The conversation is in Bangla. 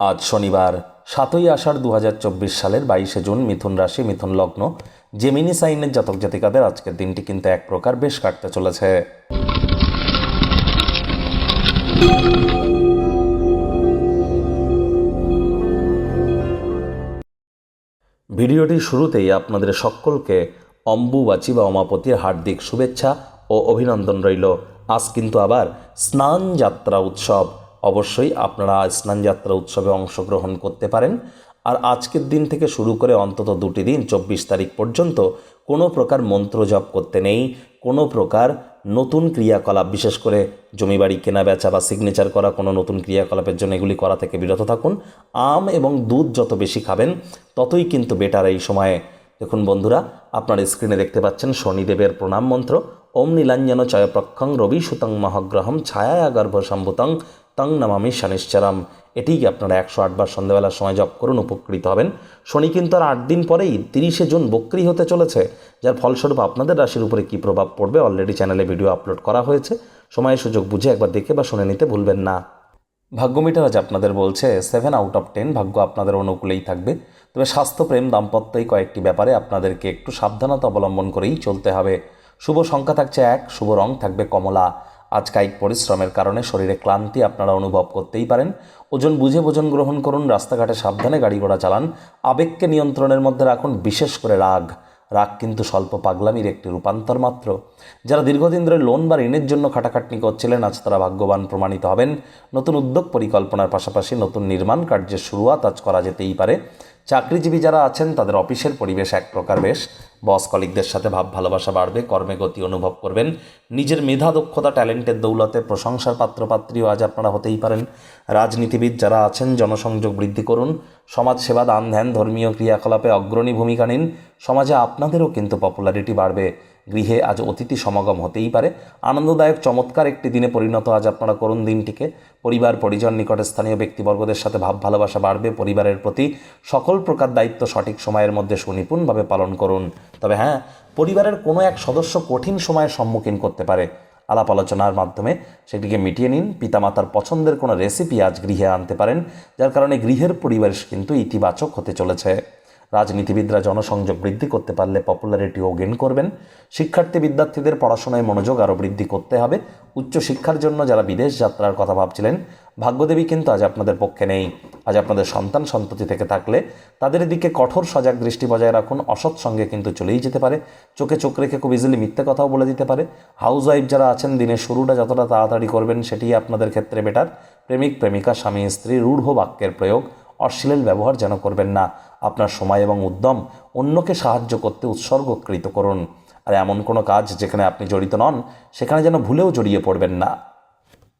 আজ শনিবার, সাতই আষাঢ় দু হাজার চব্বিশ সালের বাইশে জুন মিথুন রাশি, মিথুন লগ্ন। জেমিনি সাইনের জাতক জাতিকাদের আজকের দিনটি কিন্তু এক প্রকার বেশ কাটতে চলেছে। ভিডিওটির শুরুতেই আপনাদের সকলকে অম্বুবাচী বা অমাপতির হার্দিক শুভেচ্ছা ও অভিনন্দন রইল। আজ কিন্তু আবার স্নান যাত্রা উৎসব। অবশ্যই আপনারা স্নান যাত্রা উৎসবে অংশগ্রহণ করতে পারেন। আর আজকের দিন থেকে শুরু করে অন্তত দুটি দিন, চব্বিশ তারিখ পর্যন্ত কোনো প্রকার মন্ত্র জপ করতে নেই, কোনো প্রকার নতুন ক্রিয়াকলাপ, বিশেষ করে জমি বাড়ি কেনা, বেচা বা সিগনেচার করা, কোনো নতুন ক্রিয়াকলাপের জন্য এগুলি করা থেকে বিরত থাকুন। আম এবং দুধ যত বেশি খাবেন, ততই কিন্তু বেটার এই সময়ে। দেখুন বন্ধুরা, আপনার স্ক্রিনে দেখতে পাচ্ছেন শনিদেবের প্রণাম মন্ত্র। ওম নীলাঞ্জন চয়প্রক্ষং রবি সুতং মহাগ্রহম ছায়া গর্ভ সম্ভুতং তং নামামি শনিশ্চরম। এটিই আপনারা একশো আটবার সন্ধ্যাবেলার সময় জপ করুন, উপকৃত হবেন? শনি কিন্তু আর আট দিন পরেই তিরিশে জুন বক্রি হতে চলেছে, যার ফলস্বরূপ আপনাদের রাশির উপরে কী প্রভাব পড়বে অলরেডি চ্যানেলে ভিডিও আপলোড করা হয়েছে। সময় সুযোগ বুঝে একবার দেখে বা শুনে নিতে ভুলবেন না। ভাগ্য মিটার আজ আপনাদের বলছে সেভেন আউট অফ টেন ভাগ্য আপনাদের অনুকূলেই থাকবে। তবে স্বাস্থ্যপ্রেম দাম্পত্য এই কয়েকটি ব্যাপারে আপনাদেরকে একটু সাবধানতা অবলম্বন করেই চলতে হবে। শুভ সংখ্যা থাকছে এক, শুভ রং থাকবে কমলা। আজ কায়িক পরিশ্রমের কারণে শরীরে ক্লান্তি আপনারা অনুভব করতেই পারেন। ওজন বুঝে ভোজন গ্রহণ করুন, রাস্তাঘাটে সাবধানে গাড়ি ঘোড়া চালান, আবেগকে নিয়ন্ত্রণের মধ্যে রাখুন, বিশেষ করে রাগ। রাগ কিন্তু স্বল্প পাগলামির একটি রূপান্তর মাত্র। যারা দীর্ঘদিন ধরে লোন বা ঋণের জন্য খাটাখাটনি করছিলেন, আজ তারা ভাগ্যবান প্রমাণিত হবেন। নতুন উদ্যোগ পরিকল্পনার পাশাপাশি নতুন নির্মাণ কার্যের শুরুয়াত আজ করা যেতেই পারে। চাকরিজীবী যারা আছেন, তাদের অফিসের পরিবেশ এক প্রকার বেশ। বস কলিকদের সাথে ভাব, ভালোবাসা বাড়বে, কর্মে গতি অনুভব করবেন। নিজের মেধা, দক্ষতা, ট্যালেন্টের দৌলতে প্রশংসার পাত্রপাত্রীও আজ আপনারা হতেই পারেন। রাজনীতিবিদ যারা আছেন, জনসংযোগ বৃদ্ধি করুন। সমাজসেবা দান, ধ্যান, ধর্মীয় ক্রিয়াকলাপে অগ্রণী ভূমিকা নিন। সমাজে আপনাদেরও কিন্তু পপুলারিটি বাড়বে। গৃহে আজ অতিথি সমাগম হতেই পারে। আনন্দদায়ক, চমৎকার একটি দিনে পরিণত আজ আপনারা করুন দিনটিকে। পরিবার, পরিজন, নিকটে স্থানীয় ব্যক্তিবর্গদের সাথে ভাব, ভালোবাসা বাড়বে। পরিবারের প্রতি সকল প্রকার দায়িত্ব সঠিক সময়ের মধ্যে সুনিপুণভাবে পালন করুন। তবে হ্যাঁ পরিবারের কোনো এক সদস্য কঠিন সময়ের সম্মুখীন করতে পারে। আলাপ আলোচনার মাধ্যমে সেটিকে মিটিয়ে নিন। পিতামাতার পছন্দের কোনো রেসিপি আজ গৃহে আনতে পারেন, যার কারণে গৃহের পরিবেশ কিন্তু ইতিবাচক হতে চলেছে। রাজনীতিবিদরা জনসংযোগ বৃদ্ধি করতে পারলে পপুলারিটিও গেন করবেন। শিক্ষার্থী বিদ্যার্থীদের পড়াশোনায় মনোযোগ আরও বৃদ্ধি করতে হবে। উচ্চশিক্ষার জন্য যারা বিদেশ যাত্রার কথা ভাবছিলেন, ভাগ্যদেবী কিন্তু আজ আপনাদের পক্ষে নেই। আজ আপনাদের সন্তান সন্ততি থেকে থাকলে তাদের দিকে কঠোর সজাগ দৃষ্টি বজায় রাখুন। অসৎ সঙ্গে কিন্তু চলেই যেতে পারে। চোখে চোখ রেখে খুব ইজিলি মিথ্যে কথাও বলে দিতে পারে। হাউস ওয়াইফ যারা আছেন, দিনের শুরুটা যতটা তাড়াতাড়ি করবেন সেটি আপনাদের ক্ষেত্রে বেটার প্রেমিক, প্রেমিকা, স্বামী, স্ত্রী, রূঢ় বাক্যের প্রয়োগ। অশ্লীল ব্যবহার যেন করবেন না। আপনার সময় এবং উদ্যম অন্যকে সাহায্য করতে উৎসর্গকৃত করুন। আর এমন কোনো কাজ যেখানে আপনি জড়িত নন, সেখানে যেন ভুলেও জড়িয়ে পড়বেন না।